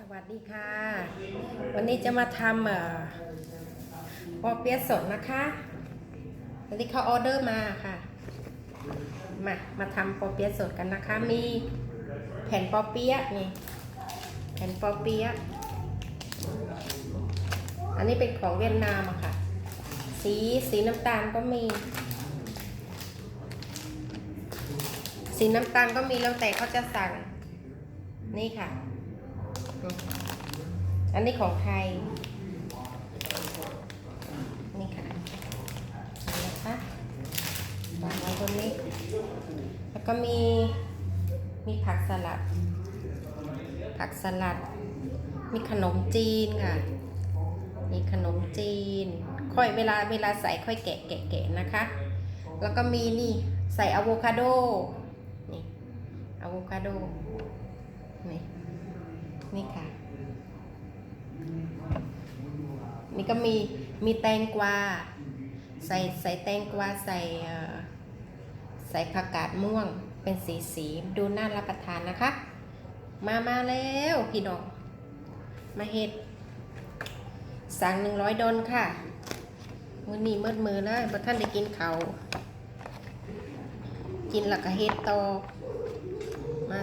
สวัสดีค่ะ วันนี้จะมาทำเอ่อปอเปี๊ยะสดนะคะอันนี้เขาออเดอร์มาค่ะ มา มาทำปอเปี๊ยะสดกันนะคะ มีแผ่นปอเปี๊ยะนี่ แผ่นปอเปี๊ยะ อันนี้เป็นของเวียดนามอะค่ะ สีสีน้ำตาลก็มี สีน้ำตาลก็มีแล้วแต่เขาจะสั่ง นี่ค่ะ อันนี้ของไทย นี่ค่ะนะคะวางไว้บนนี้ แล้วก็มี มีผักสลัด ผักสลัด มีขนมจีนค่ะ มีขนมจีน ค่อยเวลาเวลาใส่ค่อยแกะแกะแกะนะคะ แล้วก็มีนี่ใส่อะโวคาโด นี่อะโวคาโด นี่ นี่ค่ะ นี่ก็มีมีแตงกวาใส่ใส่แตงกวาใส่ใส่ผักกาดม่วงเป็นสีสีดูน่ารับประทานนะคะ มามาแล้วพี่น้องมาเฮ็ดสั่งหนึ่งร้อยดอนค่ะมือนี้มืดมือแล้วบ่ท่านได้กินเขากินแล้วก็เฮ็ดต่อมา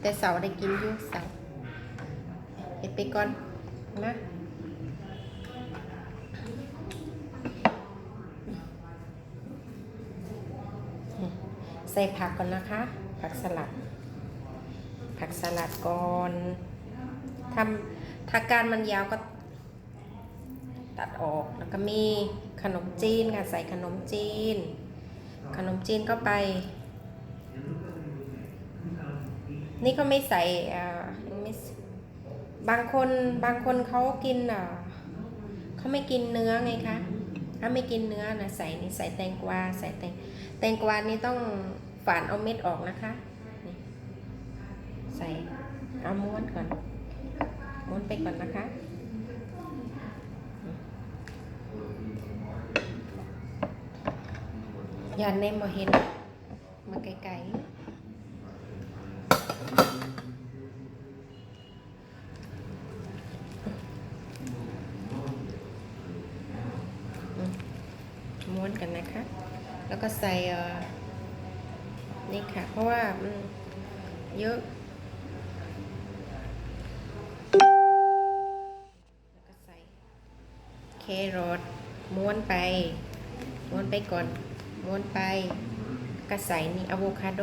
แต่เสาได้กินอยู่เสา ไปก่อนนะใส่ผักก่อนนะคะ ผักสลัด ผักสลัดก่อนทำถ้าการมันยาวก็ตัดออกแล้วก็มีขนมจีนค่ะใส่ขนมจีน ขนมจีนก็ไป นี่ก็ไม่ใส่อ่าไม่ใส่ บางคนบางคนเขากินอ่าเขาไม่กินเนื้อไงคะถ้าไม่กินเนื้อนะใส่นี่ใส่แตงกวาใส่แตงแตงกวานี่ต้องฝานเอาเม็ดออกนะคะนี่ใส่เอาม้วนก่อนม้วนไปก่อนนะคะยานเนมมาเห็น มาไกลๆอืมม้วนกันนะคะ แล้ว ก็ใส่เนี่ค่ะ เพราะว่ามันเยอะแล้วก็ใส่แครอทม้วนไป ม้วนไปก่อน ม้วนไปก็ใส่นี่อะโวคาโด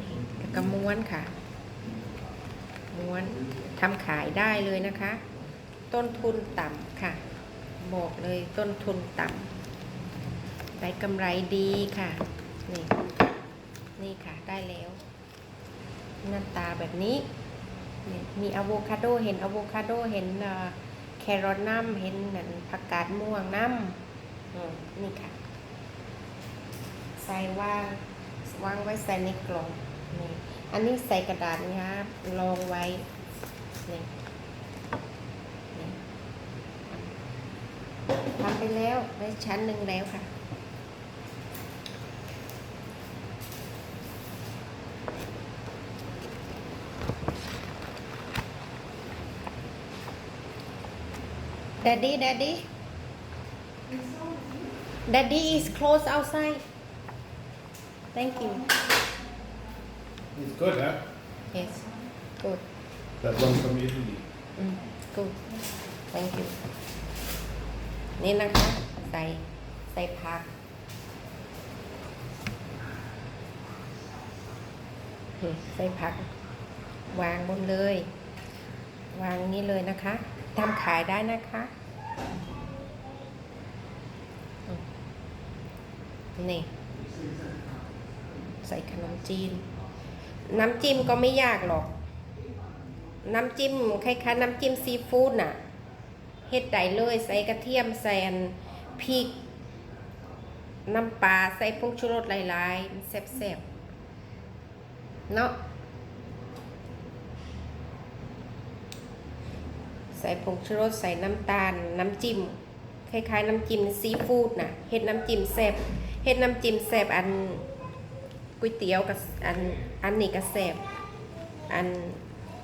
นี่แล้วก็ม้วนค่ะ ม้วนทำขายได้เลยนะคะ ต้นทุนต่ำค่ะ บอกเลยต้นทุนต่ำ ได้กำไรดีค่ะ นี่ นี่ค่ะ ได้แล้ว หน้าตาแบบนี้นี่มีอะโวคาโด เห็นอะโวคาโด เห็นแครอทน้ำเห็นนั่นผักกาดม่วงน้ำอืมนี่ค่ะ ใส่ว่างวางไว้ใส่ในกล่องนี่อันนี้ใส่กระดาษนี่ฮะรองไว้นี่นี่ทำไปแล้วได้ชั้นหนึ่งแล้วค่ะ Daddy, Daddy. Daddy is close outside. Thank you. It's good, huh? Yes. Good. That one from Italy. Mm, good. Thank you. นี่นะคะใส่ใส่ผักอืมใส่ผัก วางบนเลย วางนี้เลยนะคะ ทำขายได้นะคะ นี่ ใส่ขนมจีน น้ำจิ้มก็ไม่ยากหรอก น้ำจิ้มคล้ายๆน้ำจิ้มซีฟู้ดน่ะ เฮ็ดได้เลย ใส่กระเทียมใส่อันพริก น้ำปลาใส่ผงชูรสหลายๆแซ่บๆ เนาะ ใส่ผงชูรสใส่น้ำตาล น้ำจิ้มคล้ายๆ น้ำจิ้มซีฟู้ดนะเฮ็ดน้ำจิ้มแซ่บเฮ็ดน้ำจิ้มแซ่บอันก๋วยเตี๋ยวกับอันอันนี้ก็แซ่บอัน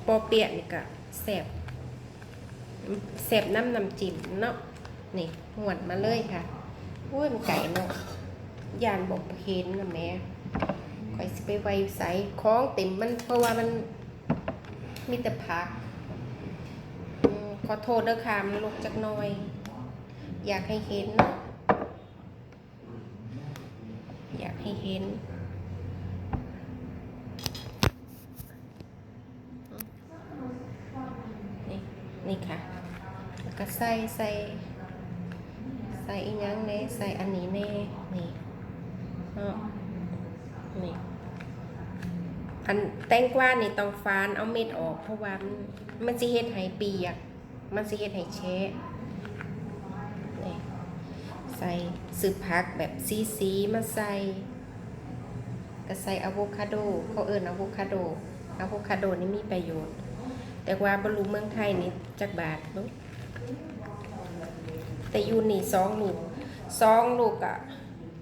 ปอเปียะนี่ก็แซ่บแซ่บน้ำน้ำจิ้มเนาะนี่หวนมาเลยค่ะโอ้ยมันไก่เนาะยานบอกเห็นนะแม่คอยสิไปไว้ใส่ของเต็มมันเพราะว่ามันมีแต่ผัก ขอโทษเด้อค่ะมันลกจักหน่อย อยากให้เห็นเนาะอยากให้เห็นนี่นี่ค่ะแล้วก็ใส่ใส่ใส่อีกอย่างแน่ใส่อันนี้แน่นี่เนี่อันแตงกวานี่ต้องฟานเอาเม็ดออกเพราะว่ามันมันสิเฮ็ดให้เปียก มันสิเฮ็ดให้แฉะนี่ใส่สืบผักแบบซีซีๆมาใส่ก็ใส่อะโวคาโดเขาเอิ้นอะโวคาโดอะโวคาโดนี่มีประโยชน์ แต่ว่าบรูเมืองไทยนี่จักบาทเนอะแต่อยูนี่สองลูกสองลูกอะ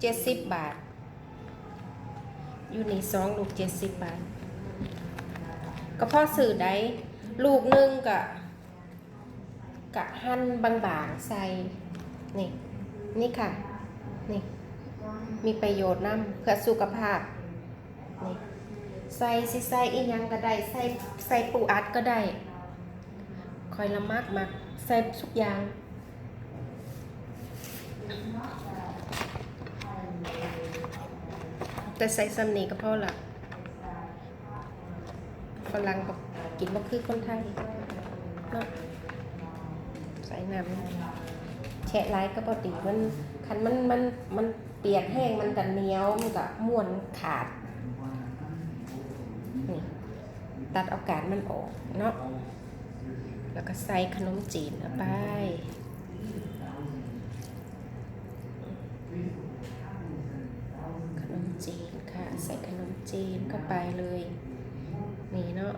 เจ็ดสิบบาท อยูนี่สองลูกเจ็ดสิบบาท ก็พอสื่อได้ลูกหนึงกะ กะหั่นบางๆใส่นี่นี่ค่ะนี่มีประโยชน์นํเพื่อสุขภาพนี่ใส่สิใส่อีหยังก็ได้ใส่ใส่ปูอัดก็ได้คอยละมากมักใส่ทุกอย่างแต่ใส่ซัมนี่ก็พอละฝรั่งบอกกินบ่คือคนไทยเนาะ ส่น้ำแฉะร้ก็ปกติมันคันมันมันมันเปียกแห้งมันกันเหนียวมันก็ม้วนขาดนี่ตัดเอากาศมันออกเนาะแล้วก็ใส่ขนมจีนเข้าไปขนมจีนค่ะ ใส่ขนมจีนเข้าไปเลย นี่เนาะ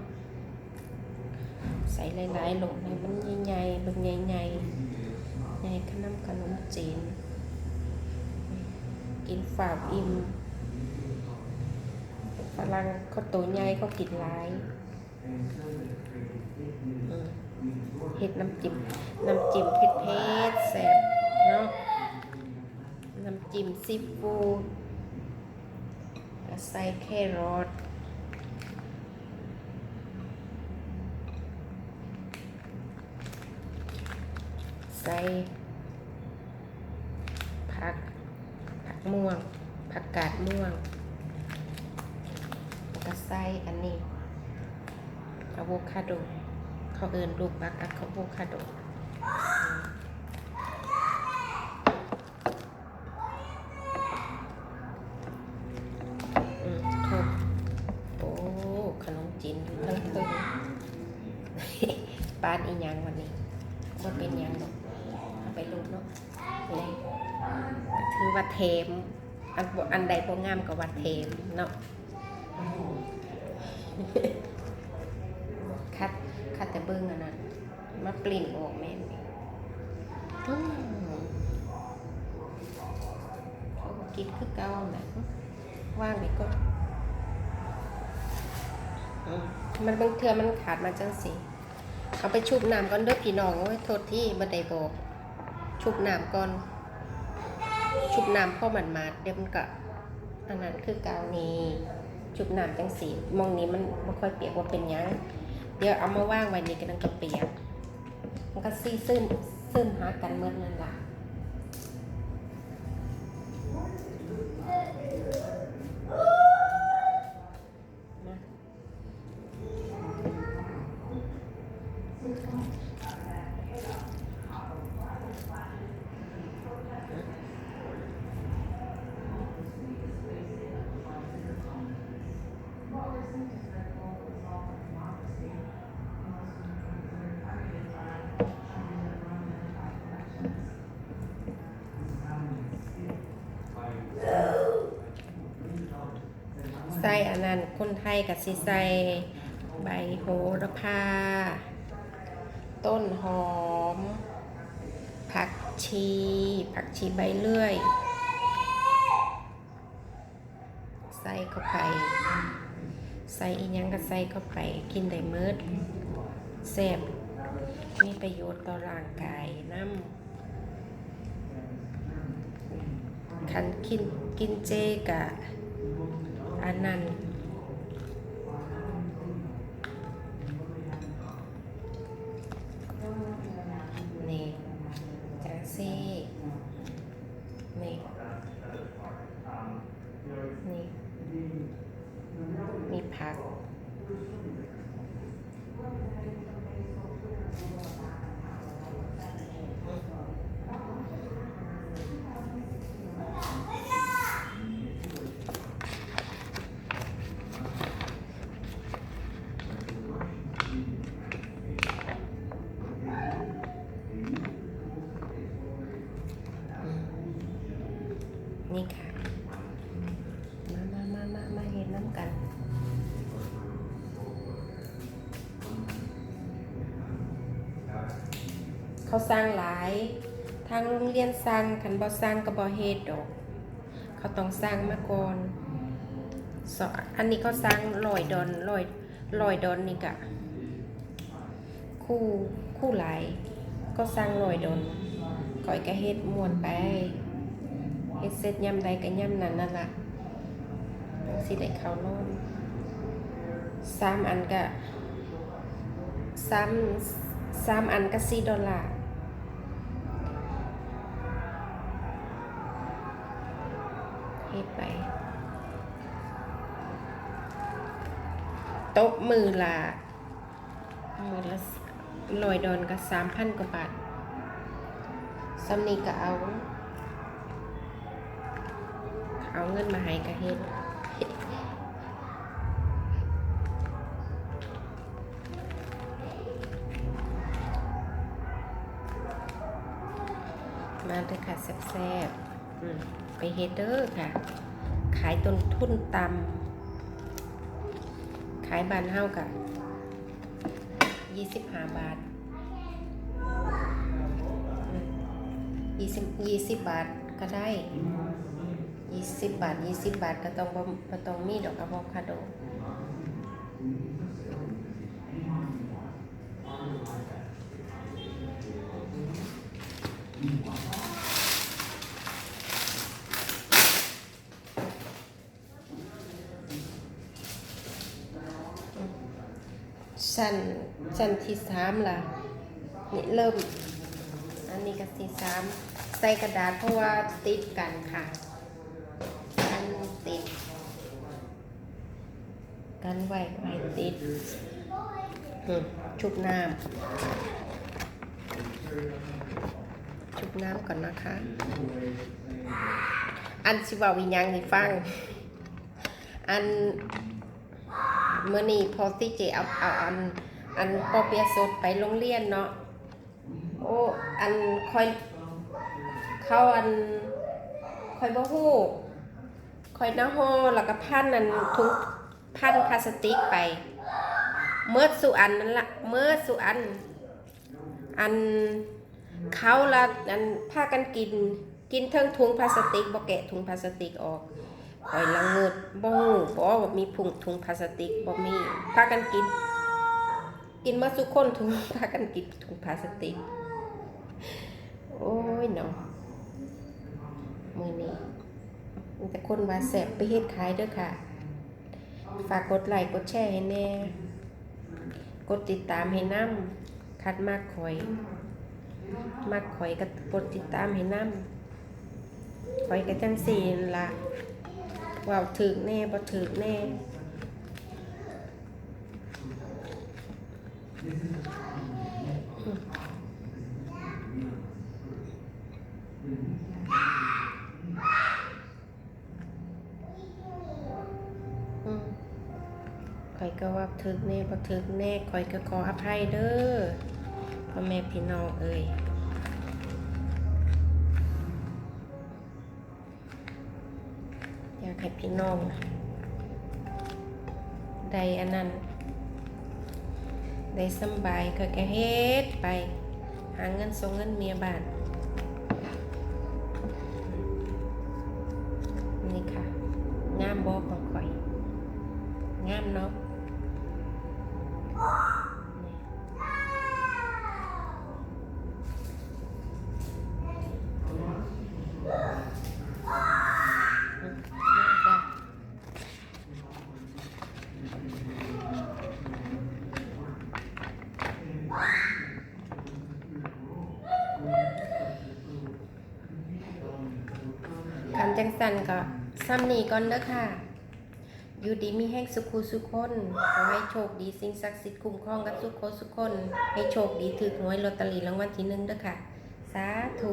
ใส่หลายๆหลงในมันใหญ่ๆบึงใหญ่ๆใหญ่ขนมขนมจีน กินฝาบอิ่มฝรั่งเขาตัวใหญ่เขากินหลายเห็ดน้ำจิ้มน้ำจิ้มเผ็ดเผ็ดๆแซ่บเนาะน้ำจิ้มซีฟู้ดใส่แครอท ใส่ผัก ผักม่วง ผักกาดม่วงแล้วก็ใส่อันนี้อะโวคาโด เขาเอินลูกบักอะโวคาโดอืมถูกโอ้ขนมจีนทั้งตึงปานอีหยังวันนี้ว่าเป็นยังดอกเอ ไปลูกเนาะเลยถือว่าเทม อันอันใดบ่งามกับว่าเทมเนาะคัดคัดแต่เบิ้งอันนั้นมาปลิ่นออกแม่นเขาก็กินคือเก่าน่ะว่างไปก่อนอืมมันบางเทื่อมันขาดมาจังสิ เอาไปชุบน้ำก่อนเด้อพี่น้องโอ้ยโทษที่บ่ไดบอก ชุบน้ำก่อน ชุบน้ำพอมันมาดเดี๋ยวมันก็อันนั้นคือเกาวนี้ชุบน้ำจังสีมองนี้มันไม่ค่อยเปียกว่าเป็นยัง เดี๋ยวเอามาว่างไว้นี่กันก็เปียก มันก็ซีซึมซึมหากันเมื่อนั่นล่ะนะใส่อันนั้น คนไทยกับสิใส่ใบโหระพา ต้นหอม ผักชี ผักชีใบเลื่อย ใส่เข้าไป ใส่อีหยังก็ใส่เข้าไป กินได้มิดแซ่บมีประโยชน์ต่อร่างกายน้ำคันกินกินเจกะอันนั้นจังซี่ นี่ นี่ มีผัก นี่ค่ะ มามามามามาเห็นน้ำกันเขาสร้างหลาย ทางโรงเรียนสร้างคันบ่สร้างก็บ่เฮ็ดดอก เขาต้องสร้างมาก่อนสออันนี้เขาสร้างลอยดอนลอยลอยดอนนี่กะ คู่คู่หลาย ก็สร้างลอยดอนก่อยก็เฮ็ดมวนไป ฮ็ดเสร็จยำใดก็ยำนั้นนั่นล่ะสิได้เข้านอนสามอันก็สามสามอันก็สี่ดอลลาร์เฮ็ดไปตบมือละมือละลอยดอนก็สามพันกว่าบาทสำนีก็เอา เอาเงินมาให้กะเฮ็ดมาเถอะค่ะแซ่บๆไปเฮ็ดเด้อค่ะ ขายต้นทุนต่ำขายบานเฮากะ25บาทอืม20 20บาทก็ได้ ยี่สิบบาทยี่สิบบาทก็ต้องบ่บ่ต้องมีดอกอะโวคาโดชั้นชั้นที่สามล่ะ นี่เริ่ม อันนี้ก็ที่สามใส่กระดาษเพราะว่าติดกันค่ะ กันติด กันไว้ไว้ติดชุบน้ำชุบน้ำก่อนนะคะ อันสิว่าวิญญาณให้ฟัง อันเมื่อนี้พอที่เจเอาเอาอัน อันปอเปียสดไปโรงเรียนเนาะโอ้อันคอยเข้าอันคอยบ่ฮู้คอยน้าห่อแล้วก็พันนั่นถุง พันพลาสติกไปเมื่อสุอันนั่นละเมื่อสุอัน อันเขาละอันพากันกิน กินเทิงถุงพลาสติกบ่แกะถุงพลาสติกออกคอยละเงิดบ่ฮู้บ่ว่ามีผงถุงพลาสติกบ่มีพากันกิน กินมาสุคนถุงพากันกินถุงพลาสติก โอ้ยเนาะมือนี้มีแต่คนว่าแสบไปเฮ็ดขายเด้อค่ะ ฝากกดไลค์กดแชร์ให้แน่ กดติดตามให้น้ำคัดมากข่อย มากข่อยก็กดติดตามให้น้ำข่อยก็จังสี่นั่นละว่าถึกแน่บ่ถึกแน่ อืมข่อย ก็ว่าถึกแน่บ่ถึกแน่ข่อยก็ขออภัยเด้อพ่อแม่พี่น้องเอ้ยอยากให้พี่น้องได้อันนั้นได้สบายก็แค่เฮ็ดไป หาเงินส่งเงินเมียบ้าน สันก็ซ้ำนี่ก่อนเด้อค่ะ อยู่ดีมีแห้งสุขุสุขคน ขอให้โชคดีสิ่งศักดิ์สิทธิ์คุ้มครองกับสุขโคสุขคน ให้โชคดีถือหวยลอตเตอรี่รางวัลที่หนึ่งเด้อค่ะ สาธุ